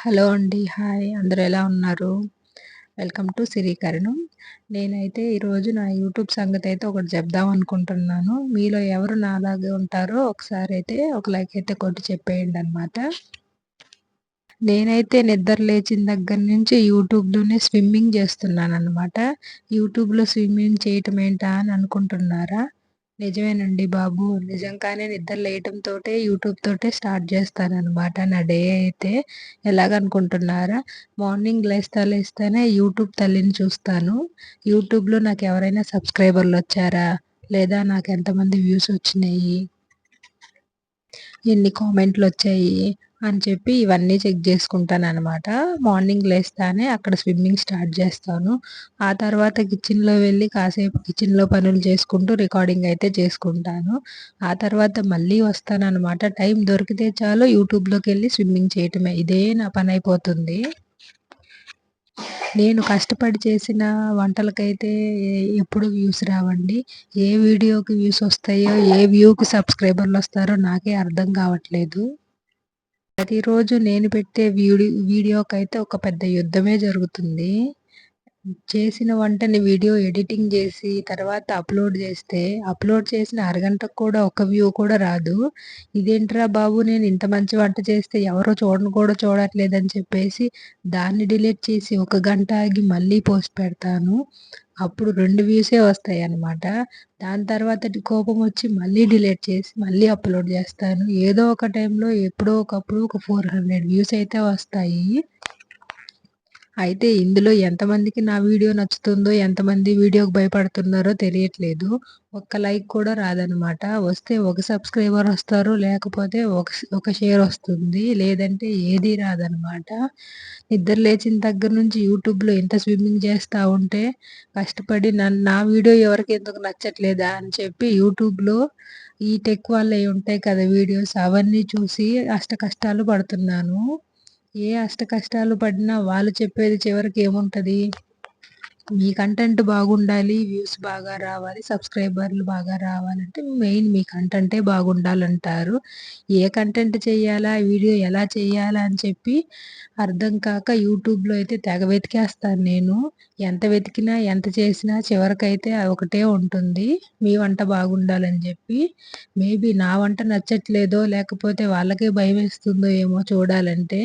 Hello అండి hi. అందరూ ఎలా ఉన్నారు? వెల్కమ్ టు సిరీకరణం నేనైతే ఈరోజు నా యూట్యూబ్ సంగతి అయితే ఒకటి చెప్దాం అనుకుంటున్నాను. మీలో ఎవరు నాలాగే ఉంటారో ఒకసారి అయితే ఒక లైక్ అయితే కొట్టి చెప్పేయండి అనమాట నేనైతే నిద్ర లేచిన దగ్గర నుంచి యూట్యూబ్లోనే స్విమ్మింగ్ చేస్తున్నాను అనమాట యూట్యూబ్లో స్విమ్మింగ్ చేయటం ఏంటా అని అనుకుంటున్నారా? నిజమేనండి బాబు. నిజంగానే నిద్ర తోటే యూట్యూబ్ తోటే స్టార్ట్ చేస్తానన్నమాట నా డే అయితే. ఎలాగనుకుంటున్నారా? మార్నింగ్ లేస్తా లేస్తేనే యూట్యూబ్ తల్లిని చూస్తాను. యూట్యూబ్లో నాకు ఎవరైనా సబ్స్క్రైబర్లు వచ్చారా? లేదా నాకు ఎంతమంది వ్యూస్ వచ్చినాయి? ఎన్ని కామెంట్లు వచ్చాయి? అని చెప్పి ఇవన్నీ చెక్ చేసుకుంటాను అనమాట మార్నింగ్ లేస్తానే అక్కడ స్విమ్మింగ్ స్టార్ట్ చేస్తాను. ఆ తర్వాత కిచెన్లో వెళ్ళి కాసేపు కిచెన్లో పనులు చేసుకుంటూ రికార్డింగ్ అయితే చేసుకుంటాను. ఆ తర్వాత మళ్ళీ వస్తాను అనమాట టైం దొరికితే చాలు యూట్యూబ్లోకి వెళ్ళి స్విమ్మింగ్ చేయటమే. ఇదే నా పని అయిపోతుంది. నేను కష్టపడి చేసిన వంటలకైతే ఎప్పుడు వ్యూస్ రావండి. ఏ వీడియోకి వ్యూస్ వస్తాయో ఏ వ్యూకి సబ్స్క్రైబర్లు వస్తారో నాకే అర్థం కావట్లేదు. ప్రతిరోజు నేను పెట్టే వీడియో వీడియోకైతే ఒక పెద్ద యుద్ధమే జరుగుతుంది. చేసిన వంటని వీడియో ఎడిటింగ్ చేసి తర్వాత అప్లోడ్ చేస్తే అప్లోడ్ చేసిన అరగంటకు కూడా ఒక వ్యూ కూడా రాదు. ఇదేంట్రా బాబు నేను ఇంత మంచి వంట చేస్తే ఎవరో చూడను కూడా చూడట్లేదని చెప్పేసి దాన్ని డిలీట్ చేసి ఒక గంట ఆగి మళ్ళీ పోస్ట్ పెడతాను. అప్పుడు రెండు వ్యూసే వస్తాయి అనమాట దాని తర్వాత కోపం వచ్చి మళ్ళీ డిలీట్ చేసి మళ్ళీ అప్లోడ్ చేస్తాను. ఏదో ఒక టైంలో ఎప్పుడో ఒకప్పుడు ఒక ఫోర్ హండ్రెడ్ వ్యూస్ అయితే వస్తాయి. అయితే ఇందులో ఎంతమందికి నా వీడియో నచ్చుతుందో ఎంతమంది వీడియోకి భయపడుతున్నారో తెలియట్లేదు. ఒక్క లైక్ కూడా రాదనమాట వస్తే ఒక సబ్స్క్రైబర్ వస్తారు లేకపోతే ఒక ఒక షేర్ వస్తుంది. లేదంటే ఏదీ రాదనమాట నిద్ర లేచిన దగ్గర నుంచి యూట్యూబ్లో ఇంత స్విమ్మింగ్ చేస్తూ ఉంటే కష్టపడి నన్ను నా వీడియో ఎవరికి ఎందుకు నచ్చట్లేదా అని చెప్పి యూట్యూబ్లో ఈ టెక్ వాళ్ళవి ఉంటాయి కదా వీడియోస్ అవన్నీ చూసి అష్ట కష్టాలు పడుతున్నాను. ఏ అష్ట కష్టాలు పడినా వాళ్ళు చెప్పేది చివరికి ఏముంటుంది? మీ కంటెంట్ బాగుండాలి వ్యూస్ బాగా రావాలి సబ్స్క్రైబర్లు బాగా రావాలంటే మెయిన్ మీ కంటెంటే బాగుండాలంటారు. ఏ కంటెంట్ చేయాలా వీడియో ఎలా చేయాలా అని చెప్పి అర్థం కాక యూట్యూబ్లో అయితే తెగ వెతికేస్తాను నేను. ఎంత వెతికినా ఎంత చేసినా చివరికైతే ఒకటే ఉంటుంది. మీ వంట బాగుండాలని చెప్పి. మేబీ నా వంట నచ్చట్లేదో లేకపోతే వాళ్ళకే భయం వేస్తుందో ఏమో చూడాలంటే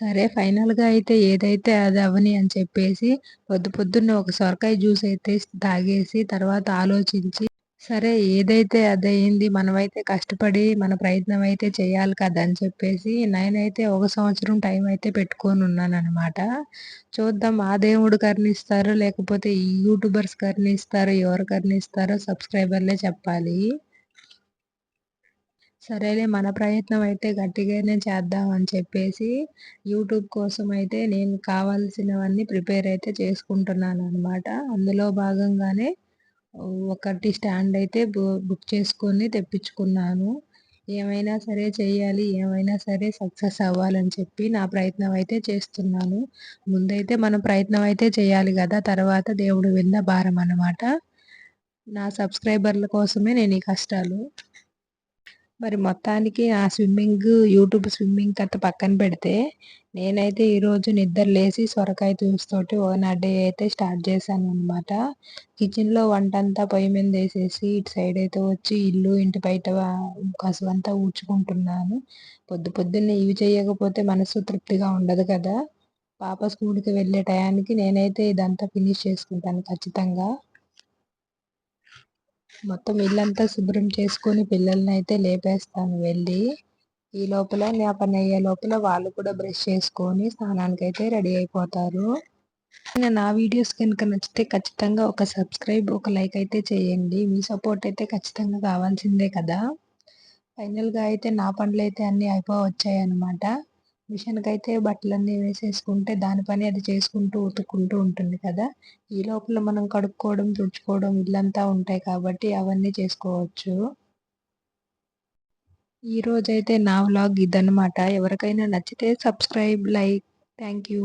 సరే ఫైనల్‌గా అయితే ఏదైతే అది అవ్వని అని చెప్పేసి పొద్దు పొద్దున్నే ఒక సొరకాయ జ్యూస్ అయితే తాగేసి తర్వాత ఆలోచించి సరే ఏదైతే అదయింది మనమైతే కష్టపడి మన ప్రయత్నం అయితే చేయాలి కదా అని చెప్పేసి నేనైతే ఒక సంవత్సరం టైం అయితే పెట్టుకొని ఉన్నాననమాట చూద్దాం ఆ దేవుడు కర్ణిస్తారు లేకపోతే ఈ యూట్యూబర్స్ కర్ణిస్తారు ఎవరు కర్ణిస్తారో సబ్స్క్రైబర్లే చెప్పాలి. సరేలే మన ప్రయత్నం అయితే గట్టిగానే చేద్దాం అని చెప్పేసి యూట్యూబ్ కోసం అయితే నేను కావాల్సినవన్నీ ప్రిపేర్ అయితే చేసుకుంటున్నాను అనమాట అందులో భాగంగానే ఒకటి స్టాండ్ అయితే బుక్ చేసుకొని తెప్పించుకున్నాను. ఏమైనా సరే చేయాలి ఏమైనా సరే సక్సెస్ అవ్వాలని చెప్పి నా ప్రయత్నం అయితే చేస్తున్నాను. ముందైతే మనం ప్రయత్నం అయితే చేయాలి కదా తర్వాత దేవుడు విన్న భారం అనమాట నా సబ్స్క్రైబర్ల కోసమే నేను ఈ కష్టాలు. మరి మొత్తానికి ఆ స్విమ్మింగ్ యూట్యూబ్ స్విమ్మింగ్ కథ పక్కన పెడితే నేనైతే ఈరోజు నిద్ర లేచి సొరకాయ తోటి ఓ నా డే అయితే స్టార్ట్ చేశాను అనమాట కిచెన్లో వంట అంతా పొయ్యి మీద వేసేసి ఇటు సైడ్ అయితే వచ్చి ఇల్లు ఇంటి బయట కసువంతా ఊడ్చుకుంటున్నాను. పొద్దు పొద్దున్నే ఇవి చేయకపోతే మనసు తృప్తిగా ఉండదు కదా. పాప స్కూల్కి వెళ్ళే టయానికి నేనైతే ఇదంతా ఫినిష్ చేసుకుంటాను ఖచ్చితంగా. మొత్తం ఇల్లంతా శుభ్రం చేసుకొని పిల్లల్ని అయితే లేపేస్తాను వెళ్ళి. ఈ లోపల నా పని అయ్యే లోపల వాళ్ళు కూడా బ్రష్ చేసుకొని స్నానానికి అయితే రెడీ అయిపోతారు. నా వీడియోస్ కనుక నచ్చితే ఖచ్చితంగా ఒక సబ్స్క్రైబ్ ఒక లైక్ అయితే చేయండి. మీ సపోర్ట్ అయితే ఖచ్చితంగా కావాల్సిందే కదా. ఫైనల్గా అయితే నా పనులు అయితే అన్నీ అయిపోవచ్చాయి అనమాట మిషన్కి అయితే బట్టలన్నీ వేసేసుకుంటే దాని పని అది చేసుకుంటూ ఉతుక్కుంటూ ఉంటుంది కదా. ఈ లోపల మనం కడుక్కోవడం తుడుచుకోవడం ఇల్లంతా ఉంటాయి కాబట్టి అవన్నీ చేసుకోవచ్చు. ఈ రోజైతే నా వ్లాగ్ ఇదనమాట ఎవరికైనా నచ్చితే సబ్స్క్రైబ్ లైక్ థ్యాంక్ యూ